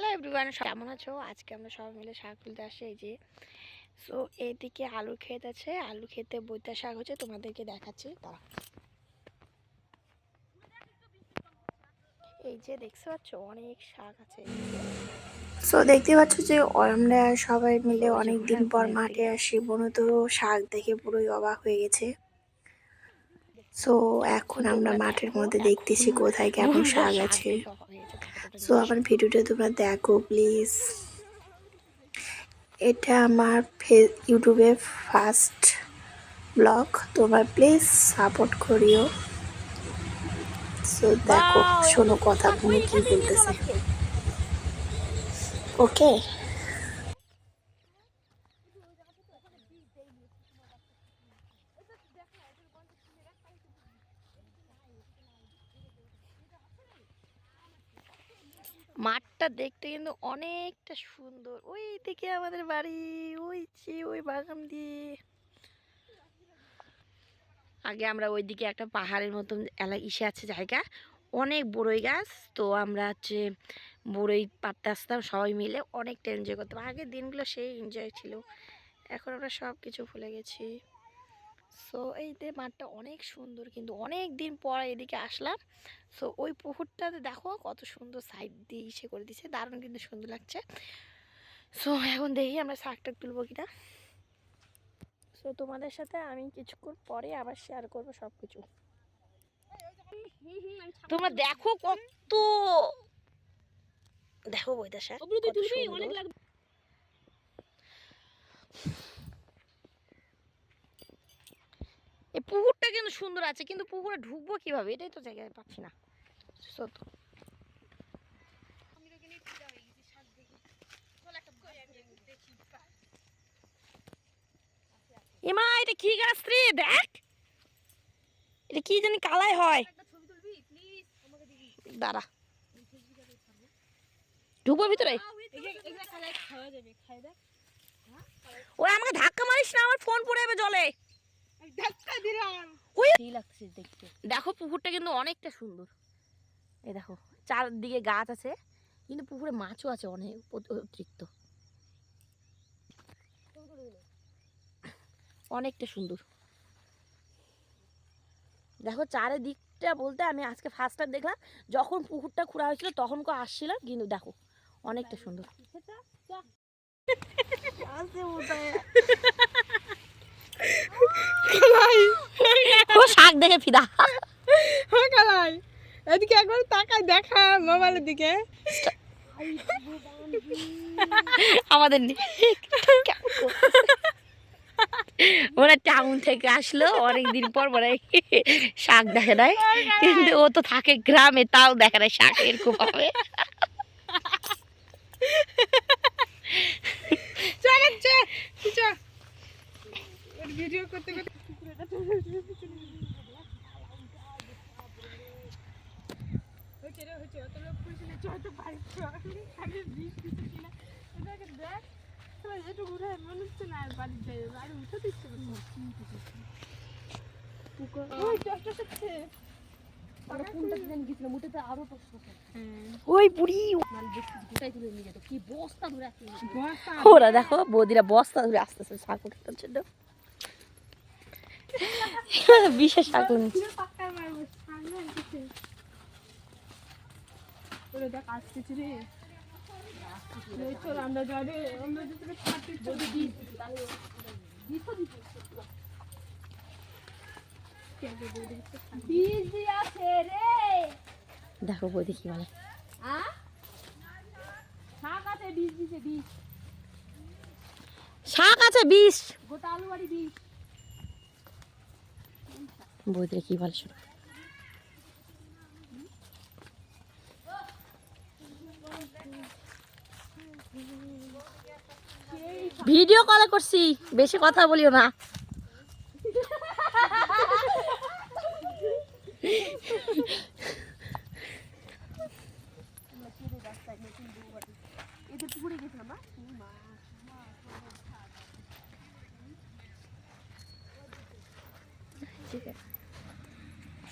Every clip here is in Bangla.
হ্যালো এভরিওয়ান কেমন আছো? আজকে আমরা সবাই মিলে শাক তুলতে আসি এই যে। সো এইদিকে আলু ক্ষেত আছে। আলু খেতে বইতা শাক হচ্ছে তোমাদেরকে দেখাচ্ছি। তারা এই যে দেখতে পাচ্ছ অনেক শাক আছে সো দেখতে পাচ্ছ যে আমরা সবাই মিলে অনেক দিন পর মাঠে আসি। বনু তো শাক দেখে পুরোই অবাক হয়ে গেছে। সো এখন আমরা মাঠের মধ্যে দেখতেছি কোথায় কেমন শাক আছে। সো আমার ভিডিওটা তোমরা দেখো প্লিজ এটা আমার ফে- ইউটিউবে ফার্স্ট ব্লগ তোমার প্লিজ সাপোর্ট করিও। সো দেখো শোনো কথা তুমি কি বলতেছে? ওকে মাঠটা দেখতে কিন্তু অনেকটা সুন্দর। ওই দিকে আমাদের বাড়ি, ওই যে ওই বাগান দিয়ে। আগে আমরা ওইদিকে একটা পাহাড়ের মতন এলা, ইসে আছে জায়গা। অনেক বড়ই গাছ, তো আমরা হচ্ছে বড়ই পাততে আসতাম সবাই মিলে। অনেকটা এনজয় করতাম। আগের দিনগুলো সেই এনজয় ছিল। এখন আমরা সব কিছু ভুলে গেছি। সো এই যে মাঠটা অনেক সুন্দর কিন্তু অনেক দিন পর এদিকে আসলাম। সো ওই পুকুরটাতে দেখো কত সুন্দর সাইড দিয়ে ইসে করে দিছে দারুণ কিন্তু সুন্দর লাগছে। সো এখন দেখি আমরা শাকটা তুলবো কিনা। সো তোমাদের সাথে আমি কিছুক্ষণ পরে আবার শেয়ার করব সব কিছু তোমরা দেখো কত দেখো বইটা সুন্দর। অনেক লাগবে। এই পুকুরটা কিন্তু সুন্দর আছে কিন্তু পুকুরে ঢুকবো কীভাবে? এটাই তো জায়গায় পাচ্ছি না। তো- এমা এটা কি গাছ রে? দেখ। এটা কি জানি কালাই হয়। দাঁড়া। ঢুকবো ভিতরে? ওরা আমাকে ধাক্কা মারিস না? আমার ফোন পড়ে যাবে জলে। দেখো পুকুরটা কিন্তু অনেকটা সুন্দর। এই দেখো চারদিকে গাছ আছে কিন্তু পুকুরে মাছও আছে অনেক অতিরিক্ত। অনেকটা সুন্দর। দেখো চারিদিকটা বলতে আমি আজকে ফার্স্ট টাইম দেখলাম যখন পুকুরটা খোঁড়া হয়েছিল তখন কো আসছিলাম কিন্তু দেখো অনেকটা সুন্দর। ও শাক দেখে ফিদা। হ্যাঁ কালাই। এদিকে একবার তাকাই দেখা মোবাইলের দিকে। আমাদের? ওরা টাউন থেকে আসলো অনেকদিন পর মনে শাক দেখে নাই। কিন্তু ও তো থাকে গ্রামে তাও দেখে নাই শাক এরকম হবে চল চল। ভিডিও করতে করতে হচ্ছে রে হচ্ছে অত লোক পুলিশ চল তো চল। কিছু কিনা এটাকে দেখ। একটু ঘুরে মনে হচ্ছে না আর বাড়ি যাই। উঠে দিচ্ছে ওই মানে ওরা দেখো বৌদিরা বস্তা ধরে আসতেছে শাক জন্য বিশেষ ওরে দেখ রে। দেখো বৌদি কি বলে। আ? শাক আছে বীজ শাক আছে বিষ গোটা আলু বাড়ি বীজ বৌদিরা কি বলে শোনো। ভিডিও কল করছি বেশি কথা বলিও না। ঠিক আছে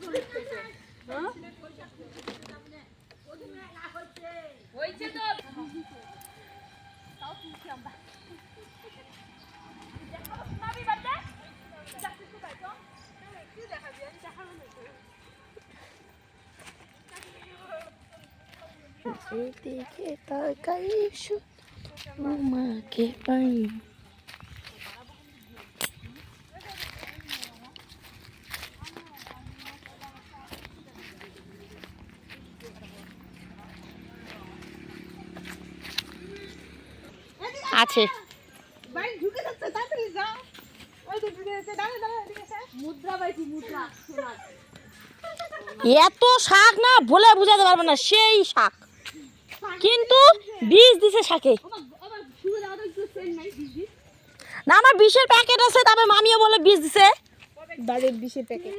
করে হ্যাঁ এদিকে তাকাই তোমাকে সোনার। এত শাক না বলে বোঝাতে পারব না সেই শাক। কিন্তু বীজ দিছে শাকে। না আমার বিষের প্যাকেট আছে তবে মামিও বলে বীজ দিছে। বাড়ির প্যাকেট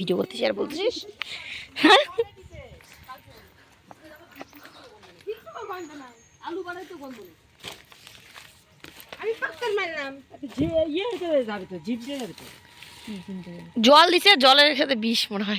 ভিডিও করতেছি আর বলছিস হ্যাঁ? আলু বাড়াই তো বন্ধ নেই আমি পাক্কার মারলাম যে ইয়ে হতে যাবে তো জিপ দিয়ে যাবে তো জল দিছে জলের সাথে বিষ মনে হয়।